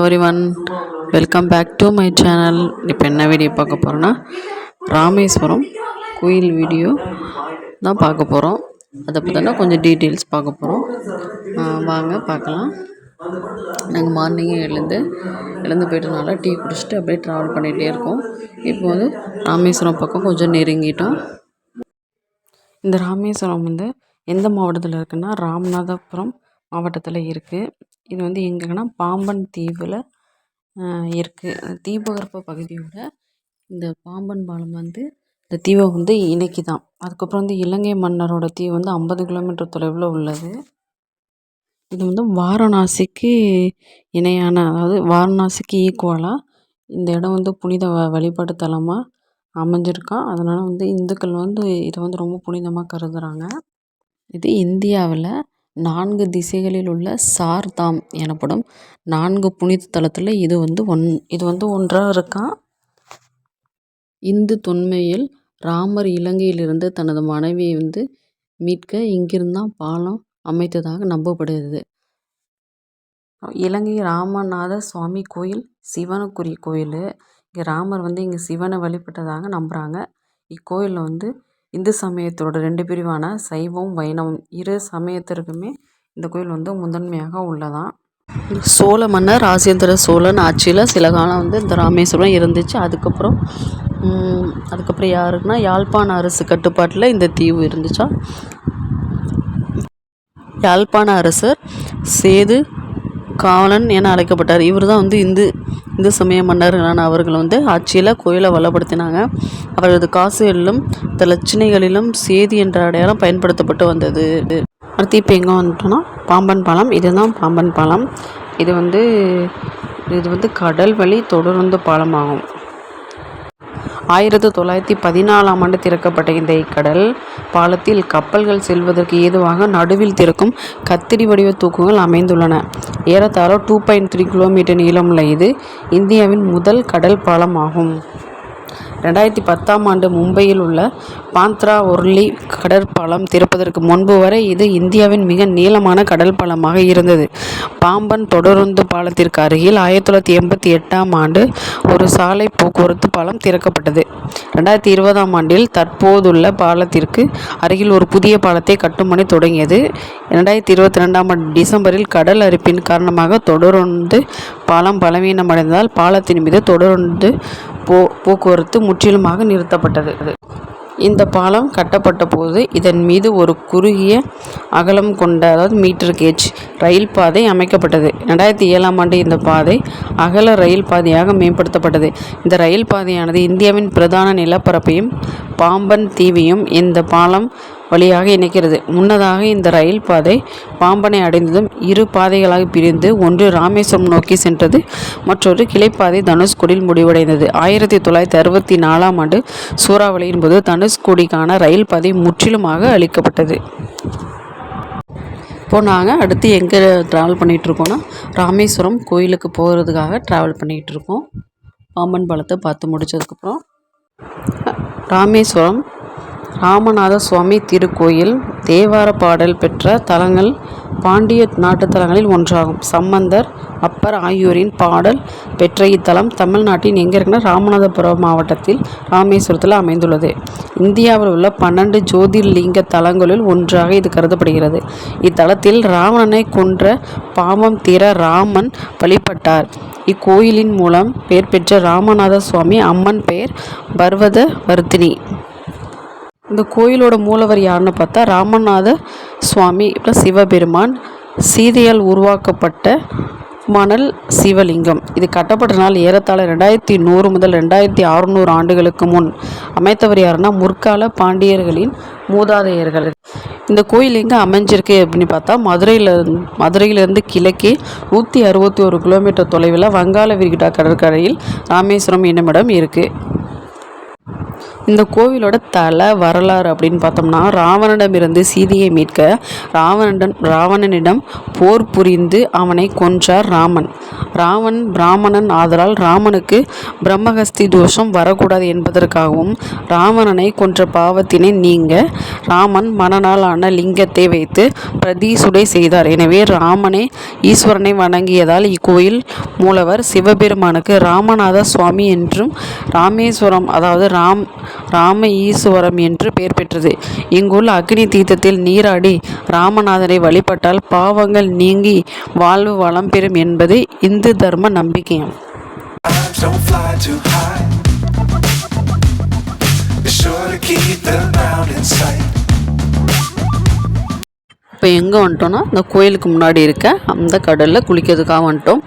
Every one welcome back to my channel இப்போ என்ன video பார்க்க போகிறோன்னா ராமேஸ்வரம் கோயில் வீடியோ தான் பார்க்க போகிறோம் அதை பற்றினா கொஞ்சம் டீட்டெயில்ஸ் பார்க்க போகிறோம் வாங்க பார்க்கலாம். நாங்கள் மார்னிங்கே எழுந்து எழுந்து போயிட்டனால டீ குடிச்சிட்டு அப்படியே ட்ராவல் பண்ணிகிட்டே இருக்கோம். இப்போ வந்து ராமேஸ்வரம் பக்கம் கொஞ்சம் நெருங்கிட்டோம். இந்த ராமேஸ்வரம் வந்து எந்த மாவட்டத்தில் இருக்குன்னா ராமநாதபுரம் மாவட்டத்தில் இருக்குது இது வந்து எங்கேன்னா பாம்பன் தீவில் இருக்குது தீபகற்ப பகுதியோட இந்த பாம்பன் பாலம் வந்து இந்த தீவை வந்து இணைக்குதான். அதுக்கப்புறம் வந்து இலங்கை மன்னரோட தீவு வந்து ஐம்பது கிலோமீட்டர் தொலைவில் உள்ளது. இது வந்து வாரணாசிக்கு இணையான அதாவது வாரணாசிக்கு ஈக்குவலாக இந்த இடம் வந்து புனித வ வழிபாட்டு தலமாக அமைஞ்சிருக்கா. அதனால் வந்து இந்துக்கள் வந்து இதை வந்து ரொம்ப புனிதமாக கருதுகிறாங்க இது இந்தியாவில் நான்கு திசைகளில் உள்ள சார்தாம் எனப்படும் நான்கு புனித தலத்தில் இது வந்து ஒன் இது வந்து ஒன்றாக இருக்கான் இந்து தொன்மையில் ராமர் இலங்கையிலிருந்து தனது மனைவியை வந்து மீட்க இங்கிருந்தான் பாலம் அமைத்ததாக நம்பப்படுகிறது. இலங்கை ராமநாத சுவாமி கோயில் சிவனுக்குரிய கோயில். இங்கே ராமர் வந்து இங்கே சிவனை வழிபட்டதாக நம்புகிறாங்க இக்கோயிலில் வந்து இந்து சமயத்தோட ரெண்டு பிரிவான சைவம் வைணவம் இரு சமயத்திற்குமே இந்த கோயில் வந்து முதன்மையாக உள்ளதான் சோழ மன்னர் ராஜேந்திர சோழன் ஆட்சியில் சில காலம் வந்து இந்த ராமேஸ்வரம் இருந்துச்சு. அதுக்கப்புறம் அதுக்கப்புறம் யாருக்குன்னா யாழ்ப்பாண அரசு கட்டுப்பாட்டில் இந்த தீவு இருந்துச்சா? யாழ்ப்பாண அரசர் சேது காவலன் என அழைக்கப்பட்டார். இவர் தான் வந்து இந்து இந்து சமய மன்னர்களான அவர்கள் வந்து ஆட்சியில் கோயிலை வளப்படுத்தினாங்க. அவரது காசுகளிலும் லட்சணைகளிலும் சேதி என்ற அடையாளம் பயன்படுத்தப்பட்டு வந்தது. அடுத்து இப்போ எங்கே வந்துட்டோம்னா பாம்பன் பாலம். இதுதான் பாம்பன் பாலம். இது வந்து இது வந்து கடல் வழி தொடருந்து பாலமாகும். ஆயிரத்து தொள்ளாயிரத்தி பதினாலாம் ஆண்டு திறக்கப்பட்ட இந்த இக்கடல் பாலத்தில் கப்பல்கள் செல்வதற்கு ஏதுவாக நடுவில் திறக்கும் கத்திரி வடிவ தூக்குகள் அமைந்துள்ளன. ஏறத்தாழ டூ பாயிண்ட் த்ரீ கிலோமீட்டர் நீளமுள்ள இது இந்தியாவின் முதல் கடல் பாலம் ஆகும் ரெண்டாயிரத்தி பத்தாம் ஆண்டு மும்பையில் உள்ள பாந்த்ரா ஒர்லி கடற்பாலம் திறப்பதற்கு முன்பு வரை இது இந்தியாவின் மிக நீளமான கடல் பாலமாக இருந்தது. பாம்பன் தொடருந்து பாலத்திற்கு அருகில் ஆயிரத்தி தொள்ளாயிரத்தி எண்பத்தி எட்டாம் ஆண்டு ஒரு சாலை போக்குவரத்து பாலம் திறக்கப்பட்டது. ரெண்டாயிரத்தி இருபதாம் ஆண்டில் தற்போதுள்ள பாலத்திற்கு அருகில் ஒரு புதிய பாலத்தை கட்டுமணி தொடங்கியது. ரெண்டாயிரத்தி இருபத்தி ரெண்டாம் ஆண்டு டிசம்பரில் கடல் அரிப்பின் காரணமாக தொடருந்து பாலம் பலவீனமடைந்ததால் பாலத்தின் மீது தொடருந்து போ போக்குவரத்து முற்றிலுமாக நிறுத்தப்பட்டது. இந்த பாலம் கட்டப்பட்ட போது இதன் மீது ஒரு குறுகிய அகலம் கொண்ட அதாவது மீட்டர் கேஜ் ரயில் பாதை அமைக்கப்பட்டது. ரெண்டாயிரத்தி ஏழாம் ஆண்டு இந்த பாதை அகல ரயில் பாதையாக மேம்படுத்தப்பட்டது. இந்த ரயில் பாதையானது இந்தியாவின் பிரதான நிலப்பரப்பையும் பாம்பன் தீவையும் இந்த பாலம் வழியாக இணைக்கிறது. முன்னதாக இந்த ரயில் பாதை பாம்பனை அடைந்ததும் இரு பாதைகளாக பிரிந்து ஒன்று ராமேஸ்வரம் நோக்கி சென்றது மற்றொரு கிளைப்பாதை தனுஷ்கோடியில் முடிவடைந்தது. ஆயிரத்தி தொள்ளாயிரத்தி அறுபத்தி நாலாம் ஆண்டு சூறாவளியின் போது தனுஷ்கோடிக்கான ரயில் பாதை முற்றிலுமாக அளிக்கப்பட்டது இப்போ நாங்கள் அடுத்து எங்கே ட்ராவல் பண்ணிகிட்ருக்கோன்னா ராமேஸ்வரம் கோயிலுக்கு போகிறதுக்காக ட்ராவல் பண்ணிகிட்ருக்கோம் பாம்பன் பாலத்தை பார்த்து முடித்ததுக்கப்புறம் ராமேஸ்வரம் ராமநாத சுவாமி திருக்கோயில் தேவார பாடல் பெற்ற தலங்கள் பாண்டிய நாட்டு தலங்களில் ஒன்றாகும். சம்பந்தர் அப்பர் ஆகியோரின் பாடல் பெற்ற இத்தலம் தமிழ்நாட்டின் எங்கே இருக்குன்னா ராமநாதபுரம் மாவட்டத்தில் ராமேஸ்வரத்தில் அமைந்துள்ளது. இந்தியாவில் உள்ள பன்னெண்டு ஜோதிர்லிங்க தலங்களில் ஒன்றாக இது கருதப்படுகிறது. இத்தலத்தில் ராவணனை கொன்ற பாவம் தீர ராமன் வழிபட்டார். இக்கோயிலின் மூலம் பெயர் பெற்ற ராமநாத சுவாமி அம்மன் பெயர் பர்வத வர்த்தினி. இந்த கோயிலோட மூலவர் யாருன்னு பார்த்தா ராமநாத சுவாமி இப்போ சிவபெருமான். சீதையால் உருவாக்கப்பட்ட மணல் சிவலிங்கம். இது கட்டப்பட்ட நாள் ஏறத்தாழ ரெண்டாயிரத்தி நூறு முதல் ரெண்டாயிரத்தி அறுநூறு ஆண்டுகளுக்கு முன். அமைத்தவர் யாருன்னா முற்கால பாண்டியர்களின் மூதாதையர்கள். இந்த கோயில் எங்கே அமைஞ்சிருக்கு அப்படின்னு பார்த்தா மதுரையில் மதுரையிலேருந்து கிழக்கே நூற்றி அறுபத்தி ஒரு கிலோமீட்டர் தொலைவில் வங்காள விரிகுடா கடற்கரையில் ராமேஸ்வரம் என்னுமிடம் இருக்குது இந்த கோவிலோட தல வரலாறு அப்படின்னு பார்த்தோம்னா ராவணனிடமிருந்து சீதையை மீட்க ராவணன் ராவணனிடம் போர் புரிந்து அவனை கொன்றார் ராமன். ராவன் பிராமணன் ஆதலால் ராமனுக்கு பிரம்மஹஸ்தி தோஷம் வரக்கூடாது என்பதற்காகவும் ராவணனை கொன்ற பாவத்தினை நீங்க ராமன் மணநாளான லிங்கத்தை வைத்து பிரதீசுடை செய்தார். எனவே ராமனே ஈஸ்வரனை வணங்கியதால் இக்கோயில் மூலவர் சிவபெருமானுக்கு ராமநாத சுவாமி என்றும் ராமேஸ்வரம் அதாவது ராம் ராம ஈஸ்வரம் என்று பெயர் பெற்றது. இங்குள்ள அக்னி தீர்த்தத்தில் நீராடி ராமநாதரை வழிபட்டால் பாவங்கள் நீங்கி வாழ்வு வளம் பெறும் என்பது இந்து தர்ம sight. இப்போ எங்கே வந்துட்டோம்னா இந்த கோயிலுக்கு முன்னாடி இருக்க அந்த கடலில் குளிக்கிறதுக்காக வந்துட்டோம்.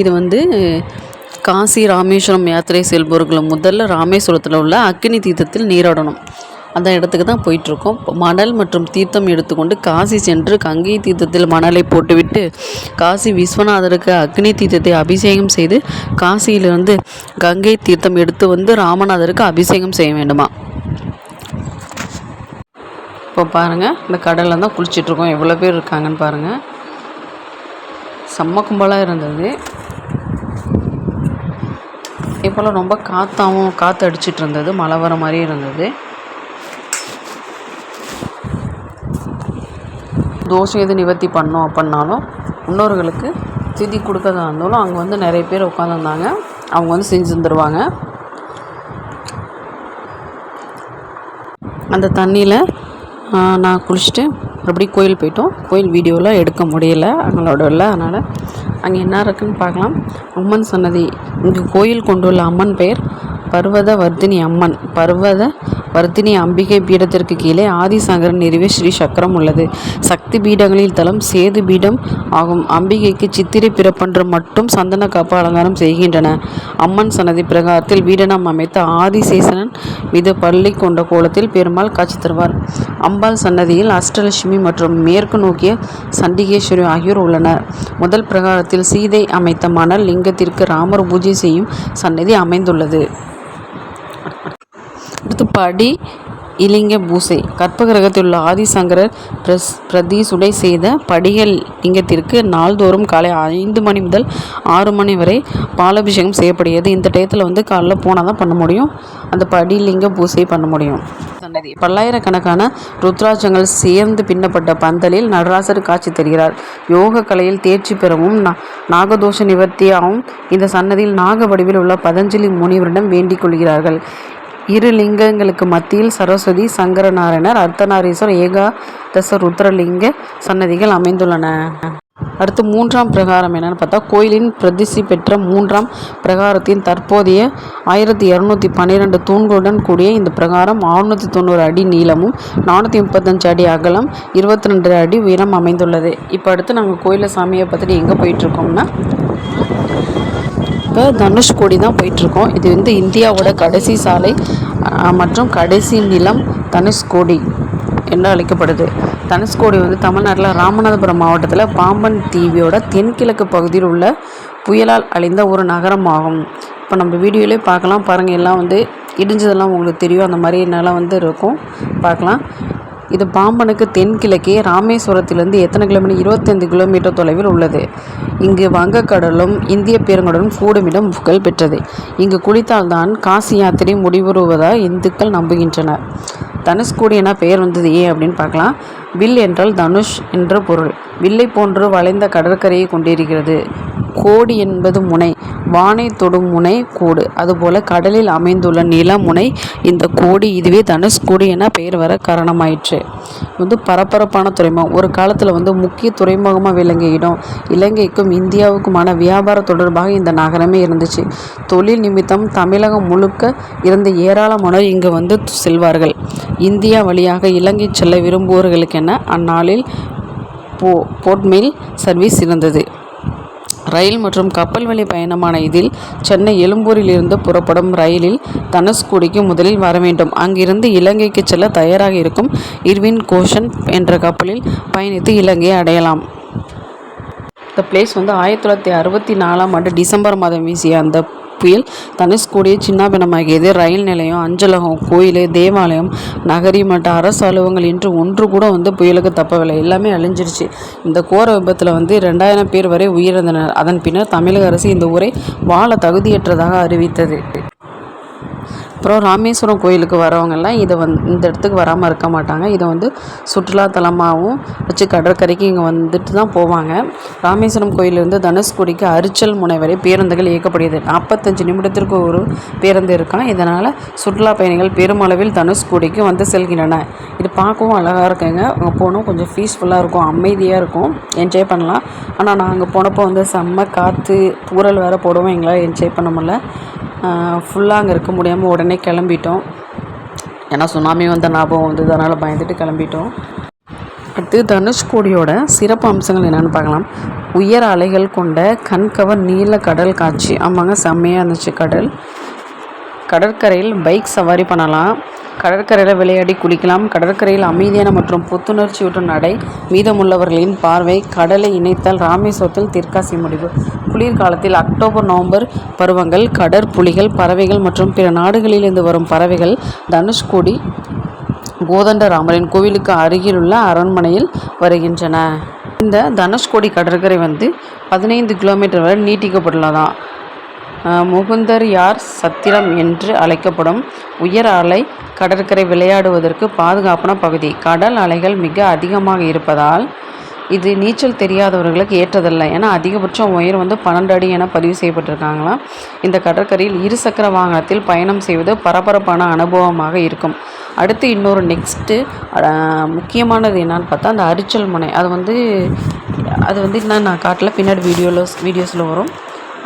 இது வந்து காசி ராமேஸ்வரம் யாத்திரை செல்பவர்கள் முதல்ல ராமேஸ்வரத்தில் உள்ள அக்னி தீர்த்தத்தில் நீராடணும். அந்த இடத்துக்கு தான் போயிட்டுருக்கோம். மணல் மற்றும் தீர்த்தம் எடுத்துக்கொண்டு காசி சென்று கங்கை தீர்த்தத்தில் மணலை போட்டுவிட்டு காசி விஸ்வநாதருக்கு அக்னி தீர்த்தத்தை அபிஷேகம் செய்து காசியிலிருந்து கங்கை தீர்த்தம் எடுத்து வந்து ராமநாதருக்கு அபிஷேகம் செய்ய வேண்டுமா? இப்போ பாருங்கள் இந்த கடலில் தான் குளிச்சிட்ருக்கோம் எவ்வளோ பேர் இருக்காங்கன்னு பாருங்கள் செம்ம கும்பலாக இருந்தது. போல் ரொம்ப காற்றாகவும் காற்று அடிச்சிட்டு இருந்தது மழை வர மாதிரி இருந்தது. தோஷம் எது நிவர்த்தி பண்ணோம் அப்படின்னாலும் முன்னோர்களுக்கு திதி கொடுக்கறதா இருந்தாலும் அங்கே வந்து நிறைய பேர் உட்காந்துருந்தாங்க அவங்க வந்து செஞ்சு தந்துடுவாங்க அந்த தண்ணியில் நான் குளிச்சுட்டு மறுபடியும் கோயில் போயிட்டோம். கோயில் வீடியோலாம் எடுக்க முடியல. அவங்களோட இல்லை அதனால் அங்கே என்ன இருக்குன்னு பார்க்கலாம். அம்மன் சன்னதி. இங்கே கோயில் கொண்டுள்ள அம்மன் பெயர் பர்வத வர்தினி அம்மன். பர்வத வர்த்தினி அம்பிகை பீடத்திற்கு கீழே ஆதிசங்கரன் நிறுவிய ஸ்ரீ சக்கரம் உள்ளது. சக்தி பீடங்களில் தலம் சேது பீடம் ஆகும். அம்பிகைக்கு சித்திரை பிறப்பன்று மட்டும் சந்தன காப்பு அலங்காரம் செய்கின்றன. அம்மன் சன்னதி பிரகாரத்தில் பீடனம் அமைத்த ஆதிசேசனன் மீது பள்ளி கொண்ட கோலத்தில் பெருமாள் காட்சி தருவார். அம்பாள் சன்னதியில் அஷ்டலட்சுமி மற்றும் மேற்கு நோக்கிய சண்டிகேஸ்வரி ஆகியோர் உள்ளனர். முதல் பிரகாரத்தில் சீதை அமைத்த மணல் லிங்கத்திற்கு ராமர் பூஜை செய்யும் சன்னதி அமைந்துள்ளது. அடுத்து படி இலிங்க பூசை. கற்பகிரகத்தில் உள்ள ஆதிசங்கரர் பிரஸ் பிரதிசுடை செய்த படிகள் லிங்கத்திற்கு நாள்தோறும் காலை ஐந்து மணி முதல் ஆறு மணி வரை பாலாபிஷேகம் செய்யப்படுகிறது. இந்த டயத்தில் வந்து காலைல போனால் தான் பண்ண முடியும். அந்த படிலிங்க பூசை பண்ண முடியும். சன்னதி. பல்லாயிரக்கணக்கான ருத்ராட்சங்கள் சேர்ந்து பின்னப்பட்ட பந்தலில் நடராசர் காட்சி தருகிறார். யோக கலையில் தேர்ச்சி பெறவும் நாகதோஷ நிவர்த்தியாகவும் இந்த சன்னதியில் நாக வடிவில் உள்ள பதஞ்சலி முனிவரிடம் வேண்டிக் கொள்கிறார்கள். இரு லிங்கங்களுக்கு மத்தியில் சரஸ்வதி சங்கரநாராயணர் அர்த்தநாரீஸ்வர் ஏகாதச ருத்ரலிங்க சன்னதிகள் அமைந்துள்ளன. அடுத்து மூன்றாம் பிரகாரம் என்னென்னு பார்த்தா கோயிலின் பிரதிஷ்டி பெற்ற மூன்றாம் பிரகாரத்தின் தற்போதைய ஆயிரத்தி இரநூத்தி பன்னிரெண்டு தூண்களுடன் கூடிய இந்த பிரகாரம் அறுநூற்றி தொண்ணூறு அடி நீளமும் நானூற்றி முப்பத்தஞ்சு அடி அகலம் இருபத்தி ரெண்டு அடி உயரம் அமைந்துள்ளது. இப்போ அடுத்து நாங்கள் கோயிலில் சாமியை பார்த்துட்டு எங்கே போயிட்டுருக்கோம்னா இப்போ தனுஷ்கோடி தான் போயிட்டுருக்கோம். இது வந்து இந்தியாவோட கடைசி சாலை மற்றும் கடைசி நிலம் தனுஷ்கோடி என்று அழைக்கப்படுது. தனுஷ்கோடி வந்து தமிழ்நாட்டில் ராமநாதபுரம் மாவட்டத்தில் பாம்பன் தீவியோட தென்கிழக்கு பகுதியில் உள்ள புயலால் அழிந்த ஒரு நகரம் ஆகும் இப்போ நம்ம வீடியோவிலே பார்க்கலாம். பாருங்கள் எல்லாம் வந்து இடிஞ்சதெல்லாம் உங்களுக்கு தெரியும். அந்த மாதிரி நிலம் வந்து இருக்கும். பார்க்கலாம். இது பாம்பனுக்கு தென்கிழக்கே ராமேஸ்வரத்திலிருந்து எத்தனை கிலோமீட்டர்? இருபத்தைந்து கிலோமீட்டர் தொலைவில் உள்ளது. இங்கு வங்கக்கடலும் இந்திய பெருங்கடலும் கூடுமிடம் புகழ் பெற்றது. இங்கு குளித்தால்தான் காசி யாத்திரை முடிவுறுவதாக இந்துக்கள் நம்புகின்றனர். தனுஷ்கோடி என பெயர் வந்தது ஏன் அப்படின்னு பார்க்கலாம். வில் என்றால் தனுஷ் என்ற பொருள். வில்லை போன்று வளைந்த கடற்கரையை கொண்டிருக்கிறது. கோடி என்பது முனை வானை தொடும் முனை கோடு. அதுபோல கடலில் அமைந்துள்ள நிலமுனை இந்த கோடி இதுவே தனுஷ்கோடி என பெயர் வர காரணமாயிற்று. வந்து பரபரப்பான துறைமுகம். ஒரு காலத்தில் வந்து முக்கிய துறைமுகமாக விளங்கிய இடம். இலங்கைக்கும் இந்தியாவுக்குமான வியாபார தொடர்பாக இந்த நகரமே இருந்துச்சு. தொழில் நிமித்தம் தமிழகம் முழுக்க இருந்த ஏராளமானோர் இங்கு வந்து செல்வார்கள். இந்தியா வழியாக இலங்கை செல்ல என அந்நாளில் போ போர்ட்மெயில் சர்வீஸ் இருந்தது. ரயில் மற்றும் கப்பல் வழி பயணமான இதில் சென்னை எழும்பூரிலிருந்து புறப்படும் ரயிலில் தனுஷ்கோடிக்கு முதலில் வர வேண்டும். அங்கிருந்து இலங்கைக்கு செல்ல தயாராக இருக்கும் இர்வின் கோஷன் என்ற கப்பலில் பயணித்து இலங்கையை அடையலாம். இந்த பிளேஸ் வந்து ஆயிரத்தி தொள்ளாயிரத்தி அறுபத்தி நாலாம் ஆண்டு டிசம்பர் மாதம் வீசிய அந்த புயல். தனுஷ்கோடியை சின்னாபினமாகியது ரயில் நிலையம் அஞ்சலகம் கோயில் தேவாலயம் நகரி மற்றும் அரசு அலுவலகங்கள் என்று ஒன்று கூட வந்து புயலுக்கு தப்பவில்லை. எல்லாமே அழிஞ்சிருச்சு. இந்த கோர விபத்தில் வந்து ரெண்டாயிரம் பேர் வரை உயிரிழந்தனர். அதன் பின்னர் தமிழக அரசு இந்த ஊரை வாழ தகுதியற்றதாக அறிவித்தது. அப்புறம் ராமேஸ்வரம் கோயிலுக்கு வரவங்கெல்லாம் இதை வந்து இந்த இடத்துக்கு வராமல் இருக்க மாட்டாங்க. இதை வந்து சுற்றுலாத்தலமாகவும் வச்சு கடற்கரைக்கு இங்கே வந்துட்டு தான் போவாங்க. ராமேஸ்வரம் கோயிலிருந்து தனுஷ்கோடிக்கு அரிச்சல் முனை வரை பேருந்துகள் இயக்கப்படுகிறது. நாற்பத்தஞ்சு நிமிடத்திற்கு ஒரு பேருந்து இருக்கான் இதனால் சுற்றுலா பயணிகள் பெருமளவில் தனுஷ்கோடிக்கு வந்து செல்கின்றன. இது பார்க்கவும் அழகாக இருக்குங்க. அங்கே போனோம். கொஞ்சம் பீஸ்ஃபுல்லாக இருக்கும். அமைதியாக இருக்கும். என்ஜாய் பண்ணலாம். ஆனால் நான் அங்கே போனப்போ வந்து செம்ம காற்று ஊரல் வேறு போடவும் எங்களால் என்ஜாய் பண்ண முடியல. ஃபுல்லாக அங்கே இருக்க முடியாமல் உடனே கிளம்பிட்டோம். ஏன்னா சுனாமி வந்த ஞாபகம் வந்தது அதனால் பயந்துட்டு கிளம்பிட்டோம். அடுத்து தனுஷ்கோடியோட சிறப்பு அம்சங்கள் என்னென்னு பார்க்கலாம். உயர் அலைகள் கொண்ட கண்கவர் நீல கடல் காட்சி. ஆமாங்க செம்மையாக இருந்துச்சு கடல். கடற்கரையில் பைக் சவாரி பண்ணலாம். கடற்கரையில் விளையாடி குளிக்கலாம். கடற்கரையில் அமைதியான மற்றும் புத்துணர்ச்சியூட்டும் நடை மீதமுள்ளவர்களின் பார்வை கடலை இணைத்தால் ராமேஸ்வரத்தில் தெற்காசி முடிவு. குளிர்காலத்தில் அக்டோபர் நவம்பர் பருவங்கள் கடற்புலிகள் பறவைகள் மற்றும் பிற நாடுகளிலிருந்து வரும் பறவைகள் தனுஷ்கோடி கோதண்டராமரின் கோவிலுக்கு அருகிலுள்ள அரண்மனையில் வருகின்றன. இந்த தனுஷ்கோடி கடற்கரை வந்து பதினைந்து கிலோமீட்டர் வரை நீட்டிக்கப்பட்டுள்ளதா? முகுந்தர் யார் சத்திரம் என்று அழைக்கப்படும் உயர் அலை கடற்கரை விளையாடுவதற்கு பாதுகாப்பான பகுதி. கடல் அலைகள் மிக அதிகமாக இருப்பதால் இது நீச்சல் தெரியாதவர்களுக்கு ஏற்றதல்ல. ஏன்னா அதிகபட்சம் உயர் வந்து பன்னெண்டு அடி என பதிவு செய்யப்பட்டிருக்காங்களாம் இந்த கடற்கரையில் இருசக்கர வாகனத்தில் பயணம் செய்வது பரபரப்பான அனுபவமாக இருக்கும். அடுத்து இன்னொரு நெக்ஸ்ட்டு முக்கியமானது என்னன்னு பார்த்தா அந்த அரிச்சல் முனை. அது வந்து அது வந்து இன்னும் நான் காட்டில். பின்னாடி வீடியோவில் வீடியோஸில் வரும்.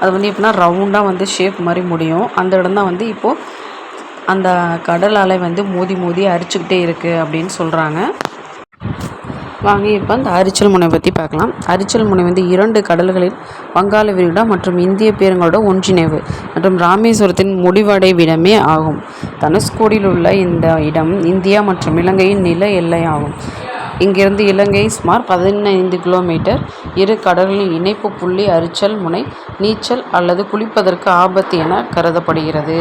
அது வந்து எப்படின்னா ரவுண்டாக வந்து ஷேப் மாதிரி முடியும். அந்த இடம் தான் வந்து இப்போது அந்த கடல் அலை வந்து மோதி மோதி அரிச்சுக்கிட்டே இருக்குது அப்படின்னு சொல்கிறாங்க வாங்க இப்போ அந்த அரிச்சல் முனை பற்றி பார்க்கலாம். அரிச்சல் முனை வந்து இரண்டு கடல்களில் வங்காள விரிகுடா மற்றும் இந்திய பேருங்களோட ஒன்றிணைவு மற்றும் ராமேஸ்வரத்தின் முடிவடைவிடமே ஆகும். தனுஷ்கோடியில் உள்ள இந்த இடம் இந்தியா மற்றும் இலங்கையின் நில எல்லை ஆகும் இங்கிருந்து இலங்கை சுமார் பதினைந்து கிலோமீட்டர். இரு கடல்களின் இணைப்பு புள்ளி அரிச்சல் முனை நீச்சல் அல்லது குளிப்பதற்கு ஆபத்து என கருதப்படுகிறது.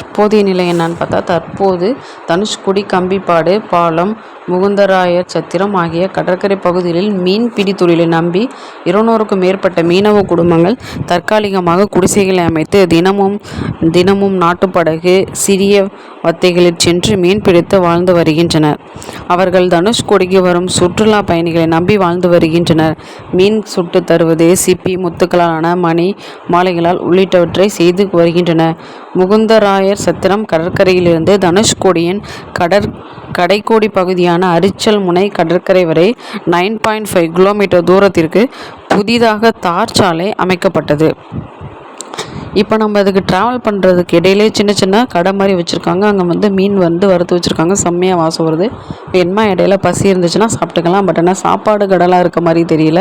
தற்போதைய நிலை என்னன்னு பார்த்தா தற்போது தனுஷ்கோடி கம்பிப்பாடு பாலம் முகுந்தராயர் சத்திரம் ஆகிய கடற்கரை பகுதிகளில் மீன்பிடி தொழிலை நம்பி இருநூறுக்கும் மேற்பட்ட மீனவ குடும்பங்கள் தற்காலிகமாக குடிசைகளை அமைத்து தினமும் தினமும் நாட்டுப்படகு சிறிய வத்தைகளில் சென்று மீன் பிடித்து வாழ்ந்து வருகின்றனர். அவர்கள் தனுஷ்கோடிக்கு வரும் சுற்றுலா பயணிகளை நம்பி வாழ்ந்து வருகின்றனர். மீன் சுட்டு தருவது சிப்பி முத்துக்களாலான மணி மாலைகளால் உள்ளிட்டவற்றை செய்து வருகின்றனர். முகுந்தராயர் சத்திரம் கடற்கரையிலிருந்து தனுஷ்கோடியின் கடற் கடைக்கோடி பகுதியான அரிச்சல் முனை கடற்கரை வரை நைன் பாயிண்ட் ஃபைவ் கிலோமீட்டர் தூரத்திற்கு புதிதாக தார் சாலை அமைக்கப்பட்டது. இப்போ நம்ம அதுக்கு ட்ராவல் பண்ணுறதுக்கு இடையிலே சின்ன சின்ன கடை மாதிரி வச்சுருக்காங்க. அங்கே வந்து மீன் வந்து வறுத்து வச்சுருக்காங்க. செம்மையாக வாசம் வருது. என்ன இடையில பசி இருந்துச்சுன்னா சாப்பிட்டுக்கலாம். பட் ஆனால் சாப்பாடு கடலாக இருக்க மாதிரி தெரியல.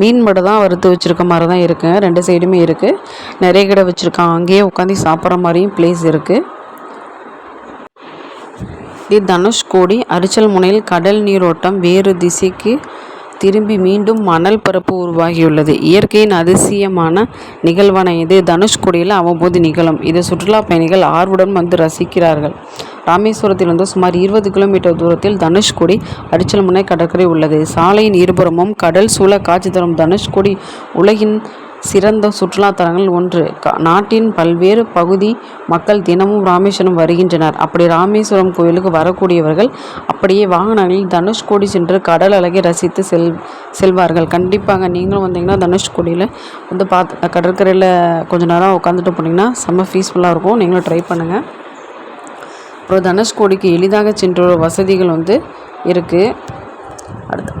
மீன் மட்டும் தான் வறுத்து வச்சுருக்க மாதிரி தான் இருக்குது ரெண்டு சைடுமே இருக்குது நிறைய கடை வச்சுருக்காங்க. அங்கேயே உட்காந்து சாப்பிட்ற மாதிரியும் பிளேஸ் இருக்குது தனுஷ்கோடி அரிச்சல் முனையில் கடல் நீரோட்டம் வேறு திசைக்கு திரும்பி மீண்டும் மணல் பரப்பு உருவாகியுள்ளது. இயற்கையின் அதிசயமான நிகழ்வான இது தனுஷ்கோடியில் அவ்வப்போது நிகழும். இது சுற்றுலா பயணிகள் ஆர்வடன் வந்து ரசிக்கிறார்கள். ராமேஸ்வரத்திலிருந்து சுமார் இருபது கிலோமீட்டர் தூரத்தில் தனுஷ்கோடி அரிச்சல் முனை கடற்கரை உள்ளது. சாலையின் இருபுறமும் கடல் சூழ காட்சி தரும் தனுஷ்கோடி உலகின் சிறந்த சுற்றுலா தலங்கள் ஒன்று. க- நாட்டின் பல்வேறு பகுதி மக்கள் தினமும் ராமேஸ்வரம் வருகின்றனர். அப்படி ராமேஸ்வரம் கோயிலுக்கு வரக்கூடியவர்கள் அப்படியே வாகனங்களில் தனுஷ்கோடி சென்று கடல் அழகை ரசித்து செல் செல்வார்கள். கண்டிப்பாங்க நீங்களும் வந்தீங்கன்னா தனுஷ்கோடியில் வந்து பார்த்து கடற்கரையில் கொஞ்ச நேரம் உட்காந்துட்டு போனீங்கன்னா செம்ம பீஸ்ஃபுல்லாக இருக்கும். நீங்களும் ட்ரை பண்ணுங்கள் அப்புறம் தனுஷ்கோடிக்கு எளிதாக சென்ற வசதிகள் வந்து இருக்குது அடுத்து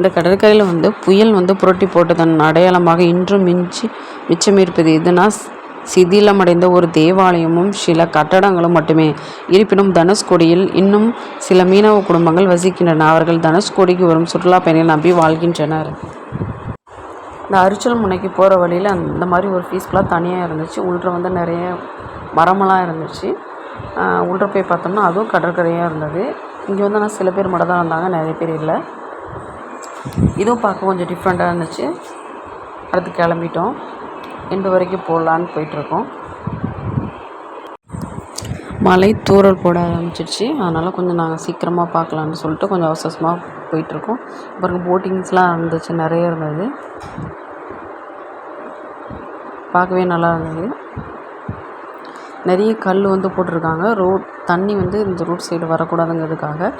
இந்த கடற்கரையில் வந்து புயல் வந்து புரட்டி போட்டதன் அடையாளமாக இன்றும் மிஞ்சி மிச்சம் இருப்பது எதுனா சிதிலமடைந்த ஒரு தேவாலயமும் சில கட்டடங்களும் மட்டுமே. இருப்பினும் தனுஷ்கோடியில் இன்னும் சில மீனவ குடும்பங்கள் வசிக்கின்றன. அவர்கள் தனுஷ்கோடிக்கு வரும் சுற்றுலா பயணிகள் நம்பி வாழ்கின்றனர். இந்த அரிச்சல் முனைக்கு போகிற வழியில் அந்த மாதிரி ஒரு பீஸ்ஃபுல்லாக தனியாக இருந்துச்சு. உள்ள வந்து நிறைய மரமெல்லாம் இருந்துச்சு. ஆஹ் உள்ள போய் பார்த்தோம்னா அதுவும் கடற்கரையாக இருந்தது. இங்கே வந்து ஆனால் சில பேர் மட்டும் தான் இருந்தாங்க. நிறைய பேர் இல்லை. இதுவும் பார்க்க கொஞ்சம் டிஃப்ரெண்ட்டாக இருந்துச்சு. அடுத்து கிளம்பிட்டோம். இன்று வரைக்கும் போடலான்னு போயிட்டுருக்கோம். மழை தூரல் போட ஆரம்பிச்சிடுச்சு. அதனால் கொஞ்சம் நாங்கள் சீக்கிரமாக பார்க்கலான்னு சொல்லிட்டு கொஞ்சம் அவசரமாக போயிட்டுருக்கோம். அப்புறம் போட்டிங்ஸ்லாம் இருந்துச்சு நிறைய இருந்தது. பார்க்கவே நல்லா இருந்தது. நிறைய கல் வந்து போட்டிருக்காங்க. ரோட் தண்ணி வந்து இந்த ரோட் சைடு வரக்கூடாதுங்கிறதுக்காக.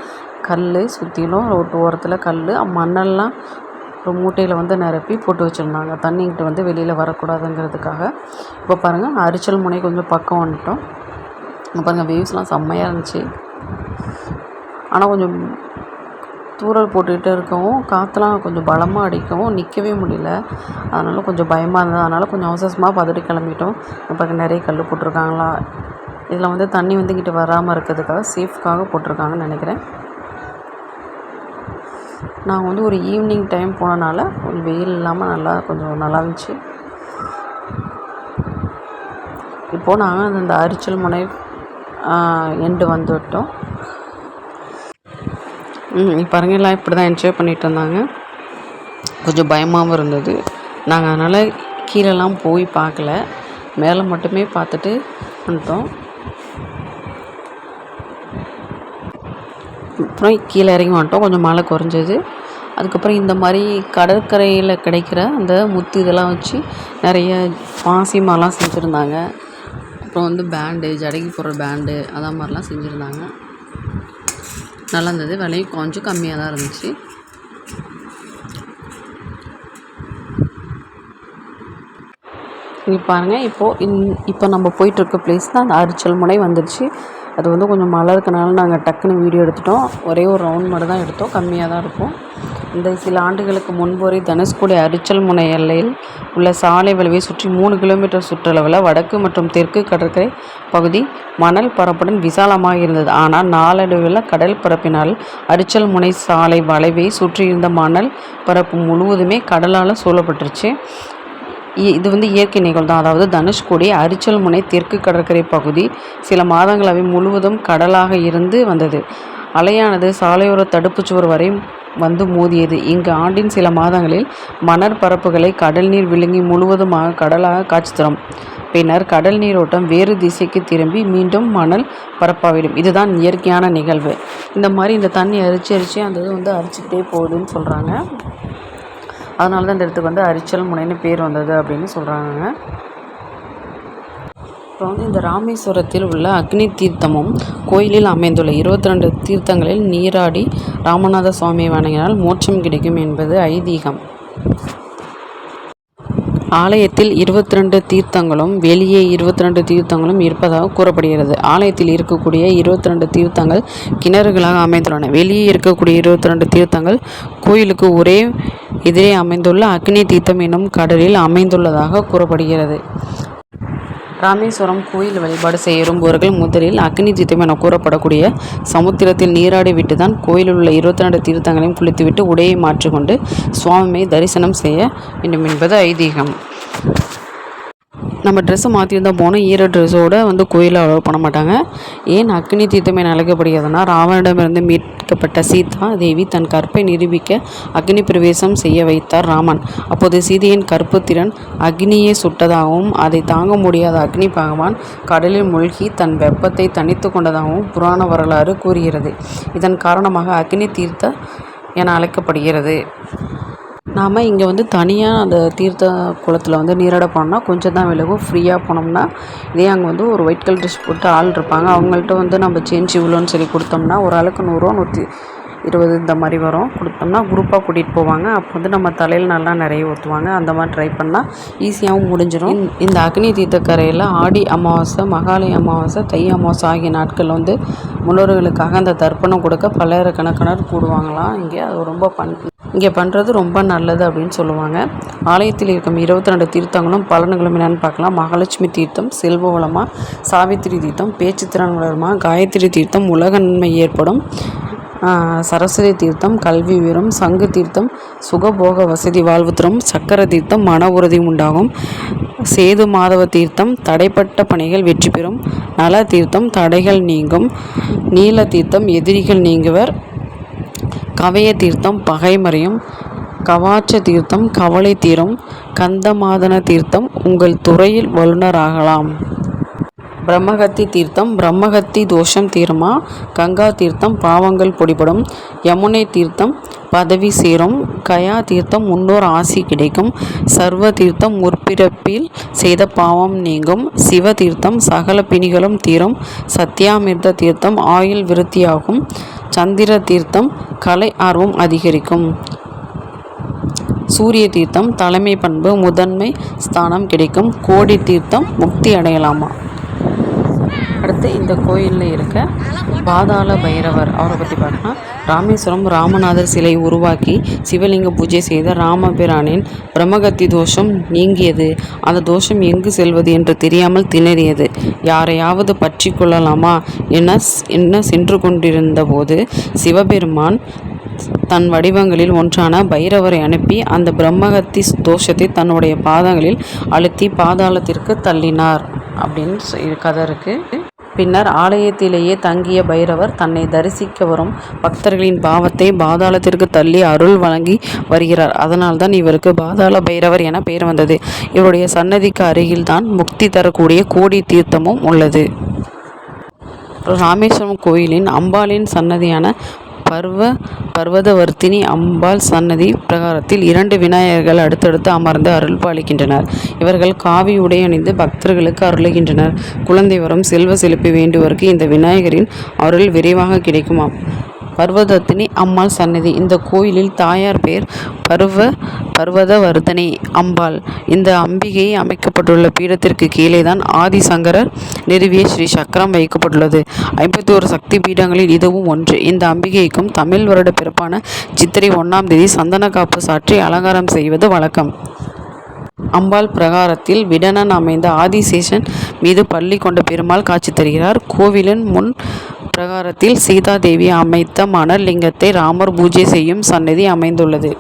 கல் சுற்றிலும் ரோட்டு ஓரத்தில் கல் மண்ணெல்லாம் ஒரு மூட்டையில் வந்து நிரப்பி போட்டு வச்சுருந்தாங்க. தண்ணிக்கிட்ட வந்து வெளியில் வரக்கூடாதுங்கிறதுக்காக. இப்போ பாருங்கள் அரிச்சல் முனை கொஞ்சம் பக்கம் வந்துட்டோம். இங்கே பாருங்கள் வேவ்ஸ்லாம் செம்மையாக இருந்துச்சு. ஆனால் கொஞ்சம் தூறல் போட்டுக்கிட்டே இருக்கவும் காற்றுலாம் கொஞ்சம் பலமாக அடிக்கவும் நிற்கவே முடியல. அதனால் கொஞ்சம் பயமாக இருந்தது. அதனால் கொஞ்சம் அவசரமாக பார்த்துட்டு கிளம்பிட்டோம். இப்போ நிறைய கல் போட்டிருக்காங்களா? இதில் வந்து தண்ணி வந்து வராமல் இருக்கிறதுக்காக சேஃப்காக போட்டிருக்காங்கன்னு நினைக்கிறேன். நாங்கள் வந்து ஒரு ஈவினிங் டைம் போனனால கொஞ்சம் வெயில் இல்லாமல் நல்லா கொஞ்சம் நல்லா இருந்துச்சு. இப்போது நாங்கள் அந்த அரிச்சல் முனை எண்டு வந்துவிட்டோம் ம் பாருங்க எல்லாம் இப்படி தான் என்ஜாய் பண்ணிகிட்டு இருந்தாங்க. கொஞ்சம் பயமாகவும் இருந்தது. நாங்கள் அதனால் கீழெல்லாம் போய் பார்க்கல. மேலே மட்டுமே பார்த்துட்டு வந்துட்டோம். அப்புறம் கீழே இறங்கி வந்துட்டோம் கொஞ்சம் மழை குறைஞ்சது. அதுக்கப்புறம் இந்த மாதிரி கடற்கரையில் கிடைக்கிற அந்த முத்து இதெல்லாம் வச்சு நிறைய பாசி மாதிரிலாம் செஞ்சுருந்தாங்க. அப்புறம் வந்து பேண்டு ஜடைக்கு போடுற பேண்டு அதை மாதிரிலாம் செஞ்சுருந்தாங்க. நல்லா இருந்தது. விலையும் கொஞ்சம் கம்மியாக தான் இருந்துச்சு. இங்கே பாருங்கள் இப்போது இன் இப்போ நம்ம போயிட்டுருக்க பிளேஸ் தான் அந்த அரிச்சல் முனை வந்துடுச்சு அது வந்து கொஞ்சம் மழை இருக்கனால நாங்கள் டக்குன்னு வீடியோ எடுத்துட்டோம். ஒரே ஒரு ரவுண்ட் மட்டும் தான் எடுத்தோம். கம்மியாக தான் இருக்கும். இந்த சில ஆண்டுகளுக்கு முன்பு வரை தனுஷ்கோடி அரிச்சல் முனை எல்லையில் உள்ள சாலை வளைவை சுற்றி மூணு கிலோமீட்டர் சுற்றளவில் வடக்கு மற்றும் தெற்கு கடற்கரை பகுதி மணல் பரப்புடன் விசாலமாக இருந்தது. ஆனால் நாளடைவில் கடல் பரப்பினால் அரிச்சல் முனை சாலை வளைவை சுற்றியிருந்த மணல் பரப்பு முழுவதுமே கடலால் சூழப்பட்டுருச்சு. இது வந்து இயற்கை நிகழ்வு தான் அதாவது தனுஷ்கோடி அரிச்சல் முனை தெற்கு கடற்கரை பகுதி சில மாதங்களாகவே முழுவதும் கடலாக இருந்து வந்தது. அலையானது சாலையோர தடுப்புச் சுவர் வரை வந்து மோதியது. இங்கு ஆண்டின் சில மாதங்களில் மணற்பரப்புகளை கடல் நீர் விழுங்கி முழுவதுமாக கடலாக காட்சி தரும். பின்னர் கடல் நீரோட்டம் வேறு திசைக்கு திரும்பி மீண்டும் மணல் பரப்பாவிடும். இதுதான் இயற்கையான நிகழ்வு. இந்த மாதிரி இந்த தண்ணி அரிச்சு அரிச்சு அந்த இது வந்து அரிச்சுக்கிட்டே போகுதுன்னு சொல்கிறாங்க அதனால தான் இந்த இடத்துக்கு வந்து அரிச்சல் முனைன்னு பேர் வந்தது அப்படின்னு சொல்கிறாங்க அப்புறம் வந்து இந்த ராமேஸ்வரத்தில் உள்ள அக்னி தீர்த்தமும் கோயிலில் அமைந்துள்ள இருபத்தி ரெண்டு தீர்த்தங்களில் நீராடி ராமநாத சுவாமியை வணங்கினால் மோட்சம் கிடைக்கும் என்பது ஐதீகம். ஆலயத்தில் இருபத்தி ரெண்டு தீர்த்தங்களும் வெளியே இருபத்தி ரெண்டு தீர்த்தங்களும் இருப்பதாக கூறப்படுகிறது. ஆலயத்தில் இருக்கக்கூடிய இருபத்தி ரெண்டு தீர்த்தங்கள் கிணறுகளாக அமைந்துள்ளன. வெளியே இருக்கக்கூடிய இருபத்தி ரெண்டு தீர்த்தங்கள் கோயிலுக்கு ஒரே எதிரே அமைந்துள்ள அக்னி தீர்த்தம் என்னும் கடலில் அமைந்துள்ளதாக கூறப்படுகிறது. ராமேஸ்வரம் கோயில் வழிபாடு செய்யும்போர்கள் முதலில் அக்னி தீர்த்தம் என கூறப்படக்கூடிய சமுத்திரத்தில் நீராடி விட்டு தான் கோயிலில் உள்ள இருபத்தி ரெண்டு தீர்த்தங்களையும் குளித்துவிட்டு உடையை மாற்றிக்கொண்டு சுவாமியை தரிசனம் செய்ய வேண்டும் என்பது ஐதீகம். நம்ம ட்ரெஸ்ஸை மாற்றியிருந்தால் போனோம் ஈர ட்ரெஸ்ஸோடு வந்து கோயிலில் அலோவ் பண்ண மாட்டாங்க. ஏன் அக்னி தீர்த்தம் என அழைக்கப்படுகிறதுனா ராவனிடமிருந்து மீட்கப்பட்ட சீதா தேவி தன் கற்பை நிரூபிக்க அக்னி பிரவேசம் செய்ய வைத்தார் ராமன். அப்போது சீதையின் கற்பு திறன் அக்னியை சுட்டதாகவும் அதை தாங்க முடியாத அக்னி பகவான் கடலில் மூழ்கி தன் வெப்பத்தை தனித்து கொண்டதாகவும் புராண வரலாறு கூறுகிறது. இதன் காரணமாக அக்னி தீர்த்த என அழைக்கப்படுகிறது. நாம் இங்கே வந்து தனியாக அந்த தீர்த்த குளத்தில் வந்து நீராட போனோம்னா கொஞ்சம் தான் விலகும். ஃப்ரீயாக போனோம்னா இதே அங்கே வந்து ஒரு ஒயிட் கலர் ட்ரெஸ் போட்டு ஆள் இருப்பாங்க. அவங்கள்ட்ட வந்து நம்ம சேஞ்ச் இவ்வளோன்னு சொல்லி கொடுத்தோம்னா ஒரு ஆளுக்கு நூறுரூவா நூற்றி இருபது இந்த மாதிரி வரும். கொடுத்தோம்னா குரூப்பாக கூட்டிகிட்டு போவாங்க. அப்போ வந்து நம்ம தலையில் நல்லா நிறைய ஊற்றுவாங்க அந்த மாதிரி ட்ரை பண்ணால் ஈஸியாகவும் முடிஞ்சிடும் இந்த- அக்னி தீர்த்தக்கரையில் ஆடி அமாவாசை மகாலய அமாவாசை தை அமாவாசை ஆகிய நாட்களில் வந்து முன்னோர்களுக்காக அந்த தர்ப்பணம் கொடுக்க பல்லாயிரக்கணக்கானர் கூடுவாங்களாம். இங்கே அது ரொம்ப பண் இங்கே பண்ணுறது ரொம்ப நல்லது அப்படின்னு சொல்லுவாங்க. ஆலயத்தில் இருக்கும் இருபத்தி ரெண்டு தீர்த்தங்களும் பலன்களும் என்னென்னு பார்க்கலாம். மகாலட்சுமி தீர்த்தம் செல்வ வளமா சாவித்திரி தீர்த்தம் பேச்சு திறன் வளருமா காயத்ரி தீர்த்தம் உலக நன்மை ஏற்படும். சரஸ்வதி தீர்த்தம் கல்வி உயரும் சங்கு தீர்த்தம் சுகபோக வசதி வாழ்வு தரும் சக்கர தீர்த்தம் மன உறுதி உண்டாகும். சேது மாதவ தீர்த்தம் தடைப்பட்ட பணிகள் வெற்றி பெறும். நல தீர்த்தம் தடைகள் நீங்கும். நீல தீர்த்தம் எதிரிகள் நீங்குவர். கவய தீர்த்தம் பகைமறையும் கவாச்ச கவாட்ச தீர்த்தம் கவலை தீரும் கந்தமாதன தீர்த்தம் உங்கள் துறையில் வல்லுநராகலாம் பிரம்மகத்தி தீர்த்தம் பிரம்மகத்தி தோஷம் தீருமா? கங்கா தீர்த்தம் பாவங்கள் பொடிபடும். யமுனை தீர்த்தம் பதவி சேரும். கயா தீர்த்தம் முன்னோர் ஆசி கிடைக்கும். சர்வ தீர்த்தம் முற்பிறப்பில் செய்த பாவம் நீங்கும். சிவ தீர்த்தம் சகல பிணிகளும் தீரும். சத்தியாமிர்த தீர்த்தம் ஆயுள் விருத்தியாகும். சந்திர தீர்த்தம் கலை ஆர்வம் அதிகரிக்கும். சூரிய தீர்த்தம் தலைமை பண்பு முதன்மை ஸ்தானம் கிடைக்கும். கோடி தீர்த்தம் முக்தி அடையலாமா? அடுத்து இந்த கோயிலில் இருக்க பாதாள பைரவர். அவரை பற்றி பார்க்கலாம் ராமேஸ்வரம் ராமநாதர் சிலை உருவாக்கி சிவலிங்க பூஜை செய்த ராமபிரானின் பிரம்மகத்தி தோஷம் நீங்கியது. அந்த தோஷம் எங்கு செல்வது என்று தெரியாமல் திணறியது. யாரையாவது பற்றி கொள்ளலாமா என என்ன சென்று கொண்டிருந்த போது சிவபெருமான் தன் வடிவங்களில் ஒன்றான பைரவரை அனுப்பி அந்த பிரம்மகத்தி தோஷத்தை தன்னுடைய பாதங்களில் அழுத்தி பாதாளத்திற்கு தள்ளினார். அப்படின்னு சொ- கதை இருக்குது பின்னர் ஆலயத்திலேயே தங்கிய பைரவர் தன்னை தரிசிக்க வரும் பக்தர்களின் பாவத்தை பாதாளத்திற்கு தள்ளி அருள் வழங்கி வருகிறார். அதனால்தான் இவருக்கு பாதாள பைரவர் என பெயர் வந்தது. இவருடைய சன்னதிக்கு அருகில்தான் முக்தி தரக்கூடிய கோடி தீர்த்தமும் உள்ளது. ராமேஸ்வரம் கோயிலின் அம்பாளின் சன்னதியான பர்வ பர்வதவர்த்தினி அம்பாள் சன்னதி பிரகாரத்தில் இரண்டு விநாயகர்கள் அடுத்தடுத்து அமர்ந்து அருள் பாலிக்கின்றனர் இவர்கள் காவி உடை அணிந்து பக்தர்களுக்கு அருளுகின்றனர். குழந்தை வரம் செல்வ செழிப்பு வேண்டுவோருக்கு இந்த விநாயகரின் அருள் விரைவாக கிடைக்குமாம். பர்வதத்தினி அம்மாள் சன்னதி இந்த கோயிலில் தாயார் பெயர் பர்வ பர்வதவர்தனி அம்பாள். இந்த அம்பிகை அமைக்கப்பட்டுள்ள பீடத்திற்கு கீழே தான் ஆதிசங்கரர் நிறுவிய ஸ்ரீ சக்கரம் வைக்கப்பட்டுள்ளது. ஐம்பத்தி ஒரு சக்தி பீடங்களில் இதுவும் ஒன்று. இந்த அம்பிகைக்கும் தமிழ் வருட பிறப்பான சித்திரை ஒன்றாம் தேதி சந்தன காப்பு சாற்றி அலங்காரம் செய்வது வழக்கம். அம்பாள் பிரகாரத்தில் விடனன் அமைந்த ஆதிசேஷன் மீது பள்ளி கொண்ட பெருமாள் காட்சி தருகிறார். கோவிலின் முன் பிரகாரத்தில் சீதாதேவி அமைத்த மணல் லிங்கத்தை ராமர் பூஜை செய்யும் சன்னதி அமைந்துள்ளது.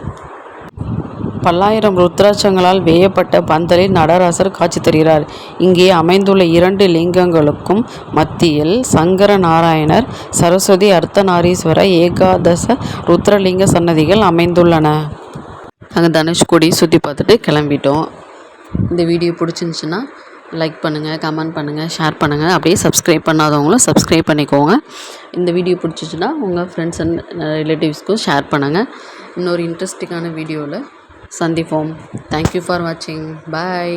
பல்லாயிரம் ருத்ராட்சங்களால் வேயப்பட்ட பந்தலில் நடராசர் காட்சி தருகிறார். இங்கே அமைந்துள்ள இரண்டு லிங்கங்களுக்கும் மத்தியில் சங்கர நாராயணர் சரஸ்வதி அர்த்தநாரீஸ்வர ஏகாதச ருத்ரலிங்க சன்னதிகள் அமைந்துள்ளன. நாங்கள் தனுஷ்கோடி சுற்றி பார்த்துட்டு கிளம்பிட்டோம். இந்த வீடியோ பிடிச்சிருந்துச்சுன்னா லைக் பண்ணுங்கள் கமெண்ட் பண்ணுங்கள் ஷேர் பண்ணுங்கள் அப்படியே சப்ஸ்கிரைப் பண்ணாதவங்களும் சப்ஸ்கிரைப் பண்ணிக்கோங்க. இந்த வீடியோ பிடிச்சிச்சுன்னா உங்கள் ஃப்ரெண்ட்ஸ் அண்ட் ரிலேட்டிவ்ஸ்க்கும் ஷேர் பண்ணுங்கள் இன்னொரு இன்ட்ரெஸ்டிங்கான வீடியோவில் சந்திப்போம். தேங்க்யூ ஃபார் வாட்சிங் பாய்